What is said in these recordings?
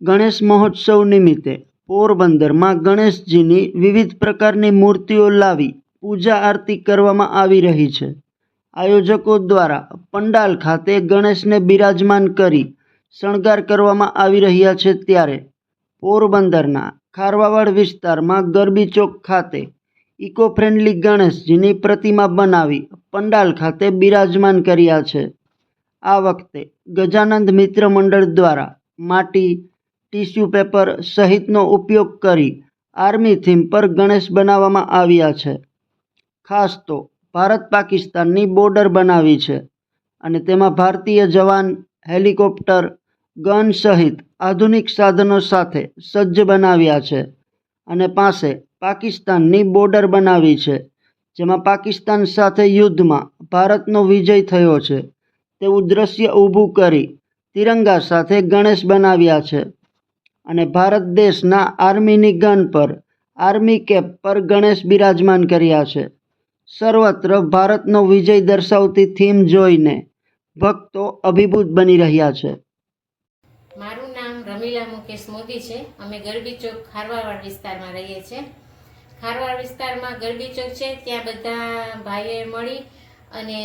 ગણેશ મહોત્સવ નિમિત્તે પોરબંદરમાં ગણેશજીની વિવિધ પ્રકારની મૂર્તિઓ લાવી પૂજા આરતી કરવામાં આવી રહી છે. આયોજકો દ્વારા પંડાલ ખાતે ગણેશને બિરાજમાન કરી શણગાર કરવામાં આવી રહ્યા છે ત્યારે પોરબંદરના ખારવાવાડ વિસ્તારમાં ગરબી ચોક ખાતે ઇકો ફ્રેન્ડલી ગણેશજીની પ્રતિમા બનાવી પંડાલ ખાતે બિરાજમાન કર્યા છે. આ વખતે ગજાનંદ મિત્ર મંડળ દ્વારા માટી ટીશ્યુ પેપર સહિતનો ઉપયોગ કરી આર્મી થીમ પર ગણેશ બનાવવામાં આવ્યા છે. ખાસ તો ભારત પાકિસ્તાનની બોર્ડર બનાવી છે અને તેમાં ભારતીય જવાન, હેલિકોપ્ટર, ગન સહિત આધુનિક સાધનો સાથે સજ્જ બનાવ્યા છે અને પાસે પાકિસ્તાનની બોર્ડર બનાવી છે, જેમાં પાકિસ્તાન સાથે યુદ્ધમાં ભારતનો વિજય થયો છે. તેવું દ્રશ્ય ઊભું કરી તિરંગા સાથે ગણેશ બનાવ્યા છે. અને ભારત દેશના આર્મીની ગન પર, આર્મી કેપ પર ગણેશ બિરાજમાન કર્યા છે. સર્વત્ર ભારતનો વિજય દર્શાવતી થીમ જોઈને ભક્તો અભિભૂત બની રહ્યા છે. મારું નામ રમીલા મુકેશ મોદી છે. અમે ગરબી ચોક ખારવાડ વિસ્તારમાં રહીએ છીએ. ખારવાડ વિસ્તારમાં ગરબી ચોક છે. ત્યાં બધા ભાઈઓએ મળી અને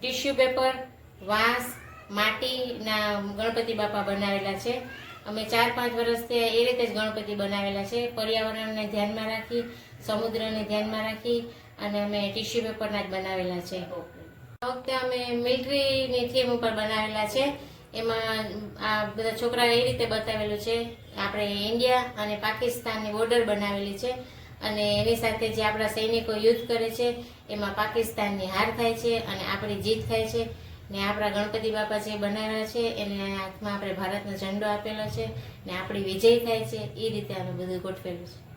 ટીશ્યુ પેપર, વાંસ, માટીના ગણપતિ બાપા બનાવેલા છે. અમે ચાર પાંચ વર્ષથી એ રીતે જ ગણપતિ બનાવેલા છે. પર્યાવરણને ધ્યાનમાં રાખી સમુદ્રને ધ્યાનમાં રાખી અને અમે ટીશ્યુ પેપરના જ બનાવેલા છે. આ વખતે અમે મિલિટરીની થીમ ઉપર બનાવેલા છે. એમાં આ બધા છોકરાએ એ રીતે બતાવેલું છે. આપણે ઇન્ડિયા અને પાકિસ્તાનની બોર્ડર બનાવેલી છે અને એની સાથે જે આપણા સૈનિકો યુદ્ધ કરે છે એમાં પાકિસ્તાનની હાર થાય છે અને આપણી જીત થાય છે. ને આપણા ગણપતિ બાપા જે બનાવ્યા છે, એને હાથમાં આપણે ભારતનો ઝંડો આપેલો છે ને આપણી વિજય થાય છે, એ રીતે આનું બધું ગોઠવેલું છે.